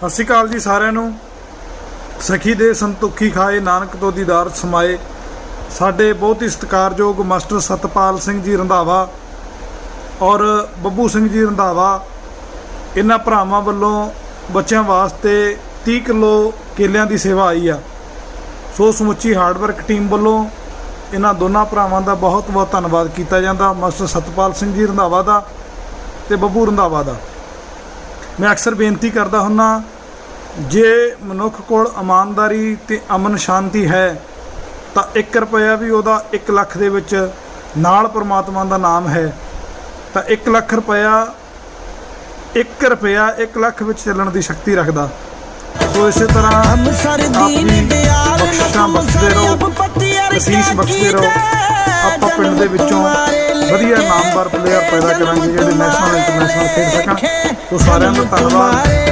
ਸਤਿ ਸ਼੍ਰੀ ਅਕਾਲ ਜੀ ਸਾਰਿਆਂ ਨੂੰ। ਸਖੀ ਦੇ ਸੰਤੁਖੀ ਖਾਏ ਨਾਨਕ ਤੋਂ ਦੀਦਾਰ ਸਮਾਏ। ਸਾਡੇ ਬਹੁਤ ਹੀ ਸਤਿਕਾਰਯੋਗ ਮਾਸਟਰ ਸਤਪਾਲ ਸਿੰਘ ਜੀ ਰੰਧਾਵਾ ਔਰ ਬੱਬੂ ਸਿੰਘ ਜੀ ਰੰਧਾਵਾ, ਇਹਨਾਂ ਭਰਾਵਾਂ ਵੱਲੋਂ ਬੱਚਿਆਂ ਵਾਸਤੇ 30 ਕਿਲੋ ਕੇਲਿਆਂ ਦੀ ਸੇਵਾ ਆਈ ਆ। ਸੋ ਸਮੁੱਚੀ ਹਾਰਡਵਰਕ ਟੀਮ ਵੱਲੋਂ ਇਹਨਾਂ ਦੋਨਾਂ ਭਰਾਵਾਂ ਦਾ ਬਹੁਤ ਬਹੁਤ ਧੰਨਵਾਦ ਕੀਤਾ ਜਾਂਦਾ, ਮਾਸਟਰ ਸਤਪਾਲ ਸਿੰਘ ਜੀ ਰੰਧਾਵਾ ਦਾ ਤੇ ਬੱਬੂ ਰੰਧਾਵਾ ਦਾ। ਮੈਂ ਅਕਸਰ ਬੇਨਤੀ ਕਰਦਾ ਹੁੰਨਾ ਜੇ ਮਨੁੱਖ ਕੋਲ ਇਮਾਨਦਾਰੀ ਤੇ ਅਮਨ ਸ਼ਾਂਤੀ ਹੈ ਤਾਂ 1 ਰੁਪਿਆ ਵੀ ਉਹਦਾ 1 ਲੱਖ ਦੇ ਵਿੱਚ ਨਾਲ ਪ੍ਰਮਾਤਮਾ ਦਾ ਨਾਮ ਹੈ। ਤਾਂ 1 ਲੱਖ ਰੁਪਿਆ 1 ਰੁਪਿਆ 1 ਲੱਖ ਵਿੱਚ ਚੱਲਣ ਦੀ ਸ਼ਕਤੀ ਰੱਖਦਾ। ਸੋ ਇਸੇ ਤਰ੍ਹਾਂ ਹਮ ਸਰਦੀਨ ਆਪਣੀ ਦਿਆਲ ਨਕਮ ਬਖਸ਼ਦੇ ਰਹੋ ਅਸੀਸ ਬਖਸ਼ਦੇ ਰਹੋ। ਆਪਾਂ ਪਿੰਡ ਦੇ ਵਿੱਚੋਂ ਵਧੀਆ ਨਾਮਵਰ ਪਲੇਅਰ ਪੈਦਾ ਕਰਾਂਗੇ ਜਿਹੜੇ ਨੈਸ਼ਨਲ ਇੰਟਰਨੈਸ਼ਨਲ ਖੇਡ ਸਕਣ। ਸੋ ਸਾਰਿਆਂ ਦਾ ਧੰਨਵਾਦ।